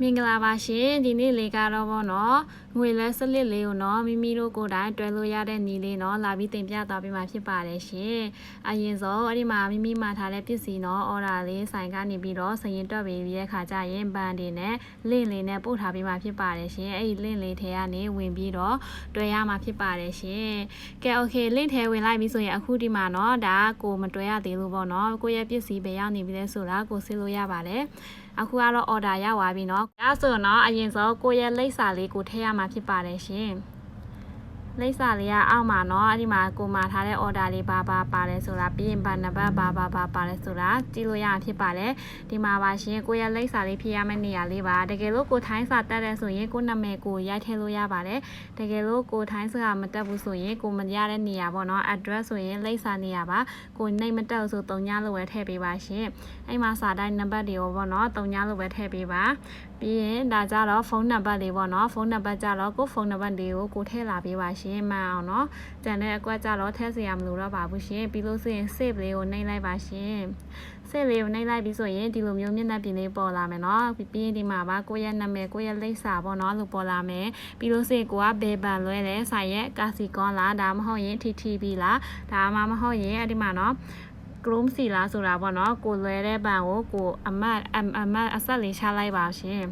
မင်္ဂလာပါရှင်ဒီနေ့လေးကတော့ဗောနော်ငွေလဲစလစ်လေးကိုနော်မိမိတို့ကိုယ်တိုင်တွဲလို့ရတဲ့ညီလေးနော်လာပြီးတင်ပြသွားပေးမှာဖြစ်ပါတယ်ရှင်အရင်ဆုံးအဲ့ဒီမှာမိမိမှာထားတဲ့ပစ္စည်းနော်အော်ဒါလေးဆိုင်ကနေပြီးတော့စရင်တွက်ပေးပြီးတဲ့ခါကျရင်ဘန်တွေနဲ့လင့်လေးနဲ့ပို့ထားပေးမှာဖြစ်ပါတယ်ရှင်အဲ့ဒီလင့်လေးထဲကနေဝင်ပြီးတော့တွဲရမှာဖြစ်ပါတယ်ရှင်ကဲโอเคလင့်ထဲဝင်လိုက်ပြီဆိုရင်အခုဒီမှာနော်ဒါကိုမတွဲရသေးလို့ဗောနော်ကိုယ့်ရဲ့ပစ္စည်းပဲရောက်နေပြီလဲဆိုတာကိုစစ်လို့ရပါတယ် အခုကတော့ order ရသွားပြီเนาะဒါဆိုတော့အရင်ဆုံးကိုယ့်ရဲ့လိပ်စာလေးကိုထည့်ရမှာဖြစ်ပါတယ်ရှင် လိပ်စာလေးကအောက်မှာเนาะအဲ့ဒီမှာကိုမှာထားတဲ့ order လေးဘာဘာပါတယ်ဆိုတာပြီးရင်ဘာနံပါတ်ဘာဘာဘာပါတယ်ဆိုတာကြည့်လို့ရမှာဖြစ်ပါတယ်ဒီမှာပါရှင်ကိုယ့်ရဲ့လိပ်စာလေးဖြည့်ရမယ့်နေရာလေးပါတကယ်လို့ကိုထိုင်းစာတက်တဲ့ဆိုရင်ကိုနာမည်ကိုရိုက်ထည့်လို့ရပါတယ်တကယ်လို့ကိုထိုင်းစာမတက်ဘူးဆိုရင်ကိုမရတဲ့နေရာပေါ့เนาะ address ဆိုရင်လိပ်စာနေရာပါကိုနှိမ့်မတက်ဘူးဆိုတုံညလို့ပဲထည့်ပေးပါရှင်အဲ့မှာစာတိုင်းနံပါတ်တွေကိုပေါ့เนาะတုံညလို့ပဲထည့်ပေးပါပြီးရင်ဒါကြတော့ဖုန်းနံပါတ်လေးပေါ့เนาะဖုန်းနံပါတ်ကြတော့ကိုဖုန်းနံပါတ်လေးကိုကိုထည့်လာပေးပါရှင် ှင်ရှင်မှန်အောင်နော်ကြံတဲ့အကွက်ကြတော့ထည့်စရာမလိုတော့ပါဘူးရှင်ပြီးလို့ဆိုရင် save လေးကိုနှိပ်လိုက်ပါရှင် save လေးကိုနှိပ်လိုက်ပြီးဆိုရင်ဒီလိုမျိုးမျက်နှာပြင်လေးပေါ်လာမယ်နော်ပြီးရင်ဒီမှာပါကိုယ့်ရဲ့နာမည်ကိုယ့်ရဲ့လိပ်စာပေါ့နော်လို့ပေါ်လာမယ်ပြီးလို့ဆိုရင်ကိုကဘယ်ဘန်လွဲလဲဆိုင်ရဲ့ကာစီကွန်လားဒါမှမဟုတ်ရင် TTB လားဒါမှမဟုတ်ရင်အဲ့ဒီမှာနော် Chrome စီလားဆိုတာပေါ့နော်ကိုလွဲတဲ့ဘန်ကိုကိုအမတ်အမတ်အဆက်လေးချလိုက်ပါရှင်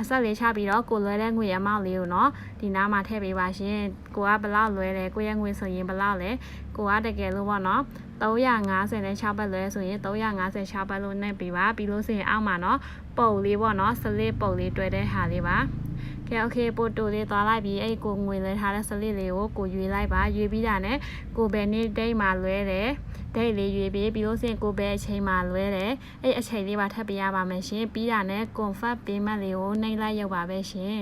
အဆက်လေးချပြီးတော့ကိုလွယ်တဲ့ငွေအမောက်လေးကိုနော်ဒီနားမှာထည့်ပေးပါရှင်ကိုကဘလောက်လွယ်တယ်ကိုရဲ့ငွေဆိုရင်ဘလောက်လဲကိုကတကယ်လို့ပေါ့နော်350နဲ့6ဘတ်လွဲဆိုရင်350 6ဘတ်လို့နဲ့ပေးပါပြီးလို့ဆိုရင်အောက်မှာနော်ပုံလေးပေါ့နော်စလစ်ပုံလေးတွဲတဲ့ဟာလေးပါ ကဲโอเคပို့တိုလေးသွားလိုက်ပြီးအဲ့ကိုငွေလဲထားတဲ့စလစ်လေးကိုကိုရွေလိုက်ပါရွေပြီးတာနဲ့ကိုဘယ်နေ့ဒိတ်မှာလွဲတယ်ဒိတ်လေးရွေပြီးပြီးလို့စင်ကိုဘယ်အချိန်မှာလွဲတယ်အဲ့အချိန်လေးပါထပ်ပေးရပါမယ်ရှင်ပြီးတာနဲ့ confirm payment လေးကိုနှိပ်လိုက်ရောက်ပါပဲရှင်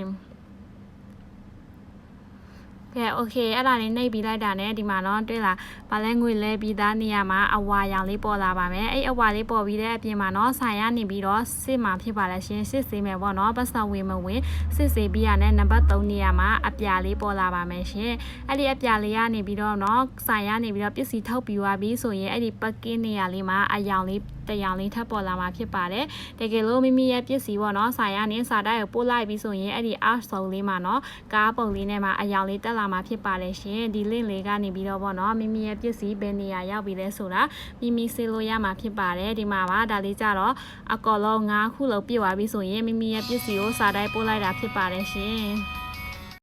ကဲโอเคအဲ့ဒါလေးနှိပ်ပြီးလိုက်တာနဲ့ဒီမှာတော့တွေ့လားဗာလဲငွေလဲပြီးသားနေရာမှာအဝါရောင်လေးပေါ်လာပါမယ်အဲ့အဝါလေးပေါ်ပြီးတဲ့အပြင်မှာတော့ဆိုင်ရနေပြီးတော့စစ်မှာဖြစ်ပါလဲရှင်စစ်စေးမယ်ပေါ့နော်ပတ်စံဝင်မဝင်စစ်စေးပြီးရတဲ့နံပါတ်3နေရာမှာအပြာလေးပေါ်လာပါမယ်ရှင်အဲ့ဒီအပြာလေးကနေပြီးတော့နော်ဆိုင်ရနေပြီးတော့ပစ္စည်းထုတ်ပြီးသွားပြီဆိုရင်အဲ့ဒီပတ်ကင်းနေရာလေးမှာအယောင်လေး တရောင်လေးထပ်ပေါ်လာမှာဖြစ်ပါတယ်တကယ်လို့မိမိရဲ့ပစ္စည်းပေါ့နော်ဆိုင်ရနေစာတိုက်ကိုပို့လိုက်ပြီးဆိုရင်အဲ့ဒီအောက်ဆုံးလေးမှာနော်ကားပုံလေးနဲ့မှာအယောင်လေးတက်လာမှာဖြစ်ပါတယ်ရှင်ဒီ link လေးကနေပြီးတော့ပေါ့နော်မိမိရဲ့ပစ္စည်းဘယ်နေရာရောက်ပြီလဲဆိုတာမိမိစေလို့ရမှာဖြစ်ပါတယ်ဒီမှာပါဒါလေးကြတော့အကောလုံး၅ခုလုံးပြည့်သွားပြီဆိုရင်မိမိရဲ့ပစ္စည်းကိုစာတိုက်ပို့လိုက်တာဖြစ်ပါတယ်ရှင်